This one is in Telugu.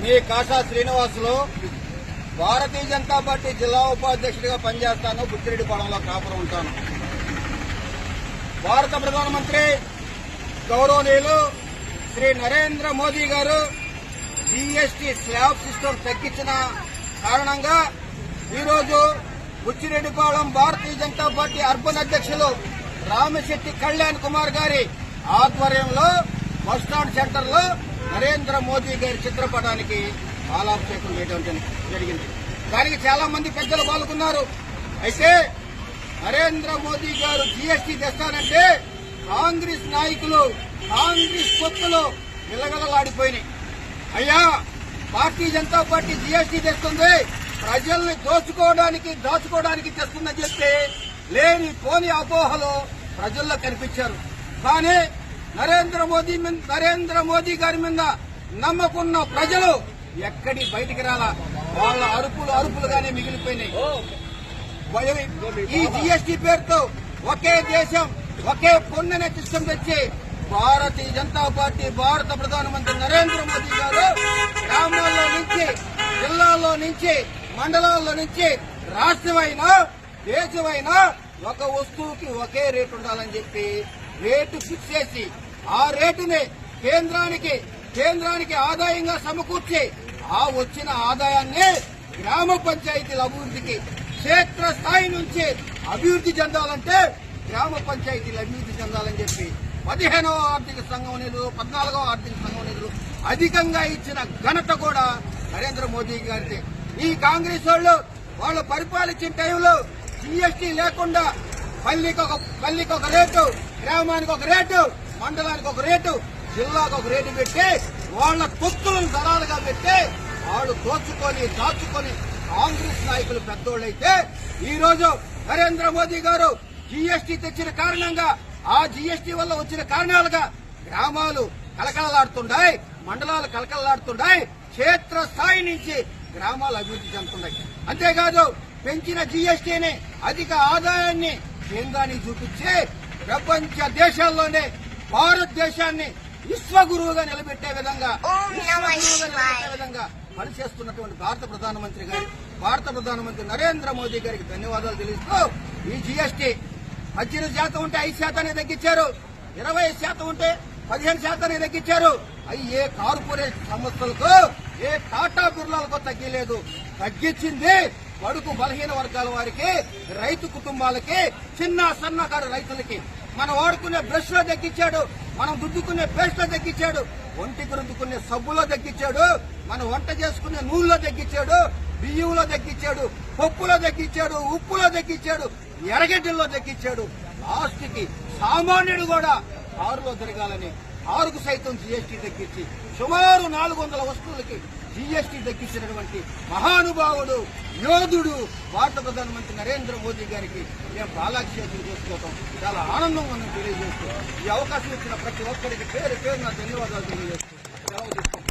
మీ కాషా శ్రీనివాసులు భారతీయ జనతా పార్టీ జిల్లా ఉపాధ్యక్షుడిగా పనిచేస్తాను. బుచ్చిరెడ్డిపాలెంలో కాపురం ఉంటాను. భారత ప్రధానమంత్రి గౌరవనీయులు శ్రీ నరేంద్ర మోదీ గారు జీఎస్టీ స్లాబ్ సిస్టమ్ తగ్గించిన కారణంగా ఈరోజు బుచ్చిరెడ్డిపాలెం భారతీయ జనతా పార్టీ అర్బన్ అధ్యక్షులు రామశెట్టి కళ్యాణ్ కుమార్ గారి ఆధ్వర్యంలో బస్టాండ్ సెంటర్లో నరేంద్ర మోదీ గారి చిత్రపటానికి పాలాభిషేకం చేయడం జరిగింది. దానికి చాలా మంది పెద్దలు పాల్గొన్నారు. అయితే నరేంద్ర మోదీ గారు జీఎస్టీ తెస్తానంటే కాంగ్రెస్ నాయకులు కాంగ్రెస్ కొత్తలు విలగలలాడిపోయినాయి అయ్యా పార్టీ జనతా పార్టీ జీఎస్టీ తెస్తుంది ప్రజల్ని దోచుకోవడానికి దాచుకోవడానికి తెస్తుందని చెప్తే లేని పోని అపోహలో ప్రజల్లో కనిపించారు. కానీ నరేంద్ర మోదీ నరేంద్ర మోదీ గారి మీద నమ్మకున్న ప్రజలు ఎక్కడి బయటికి రాలా? వాళ్ళ అరుపులు అరుపులుగానే మిగిలిపోయినాయి. ఈ జీఎస్టీ పేరుతో ఒకే దేశం ఒకే పొన్ననే సిస్టమ్ తెచ్చి భారతీయ జనతా పార్టీ భారత ప్రధానమంత్రి నరేంద్ర మోదీ గారు గ్రామాల్లో నుంచి జిల్లాల్లో నుంచి మండలాల్లో నుంచి రాష్ట్రమైనా దేశమైనా ఒక వస్తువుకి ఒకే రేటు ఉండాలని చెప్పి రేటు ఫిక్స్ చేసి ఆ రేటుని కేంద్రానికి కేంద్రానికి ఆదాయంగా సమకూర్చి ఆ వచ్చిన ఆదాయాన్ని గ్రామ పంచాయతీల అభివృద్ధికి క్షేత్ర స్థాయి నుంచి అభివృద్ధి చెందాలంటే గ్రామ పంచాయతీలు అభివృద్ధి చెందాలని చెప్పి పదిహేనవ ఆర్థిక సంఘం నిధులు పద్నాలుగవ ఆర్థిక సంఘం నిధులు అధికంగా ఇచ్చిన ఘనత కూడా నరేంద్ర మోదీ గారికి ఈ కాంగ్రెస్ వాళ్ళు వాళ్ళు పరిపాలించిన టైంలో జిఎస్టీ లేకుండా పల్లికి ఒక పల్లికి ఒక రేటు గ్రామానికి ఒక రేటు మండలానికి ఒక రేటు జిల్లాకు ఒక రేటు పెట్టి వాళ్ళ తొత్తులను దళాలుగా పెట్టి వాళ్ళు దోచుకొని దాచుకొని కాంగ్రెస్ నాయకులు పెద్దోళ్ళైతే ఈ రోజు నరేంద్ర మోదీ గారు జీఎస్టీ తెచ్చిన కారణంగా ఆ జీఎస్టీ వల్ల వచ్చిన కారణాలుగా గ్రామాలు కలకలలాడుతున్నాయి మండలాలు కలకలలాడుతున్నాయి క్షేత్ర స్థాయి నుంచి గ్రామాలు అభివృద్ధి చెందుతున్నాయి. అంతేకాదు పెంచిన జీఎస్టీని అధిక ఆదాయాన్ని కేంద్రానికి చూపించి ప్రపంచ దేశాల్లోనే భారతదేశాన్ని విశ్వగురువుగా నిలబెట్టే విధంగా నిలబెట్టే విధంగా పనిచేస్తున్నటువంటి భారత ప్రధానమంత్రి గారి భారత ప్రధానమంత్రి నరేంద్ర మోదీ గారికి ధన్యవాదాలు తెలుస్తూ ఈ జీఎస్టీ పద్దెనిమిది శాతం ఉంటే ఐదు శాతాన్ని తగ్గించారు ఇరవై శాతం ఉంటే పదిహేను శాతాన్ని తగ్గించారు. ఏ కార్పొరేట్ సంస్థలకు ఏ టాటా బిర్లాలకు తగ్గలేదు. తగ్గించింది బడుగు బలహీన వర్గాల వారికి రైతు కుటుంబాలకి చిన్న సన్నకారు రైతులకి. మనం వాడుకునే బ్రష్లో తగ్గించాడు మనం దుద్దుకునే పేస్ట్లో తగ్గించాడు ఒంటికి రుద్దుకునే సబ్బులో తగ్గించాడు మనం వంట చేసుకునే నూనెలో తగ్గించాడు బియ్యంలో తగ్గించాడు పప్పులో తగ్గించాడు ఉప్పులో తగ్గించాడు ఎరగడ్డల్లో తగ్గించాడు. లాస్ట్కి సామాన్యుడు కూడా కారులో తిరగాలని ఆరుకు సైతం జీఎస్టీ తగ్గించి సుమారు నాలుగు వందల వస్తువులకి జీఎస్టీ తగ్గించినటువంటి మహానుభావుడు యోధుడు భారత ప్రధానమంత్రి నరేంద్ర మోదీ గారికి మేము బాలాక్షేత్రం చేసుకోవటం చాలా ఆనందం ఉందని తెలియజేస్తూ ఈ అవకాశం ఇచ్చిన ప్రతి ఒక్కరికి పేరు పేరు నా ధన్యవాదాలు తెలియజేస్తూ సెలవు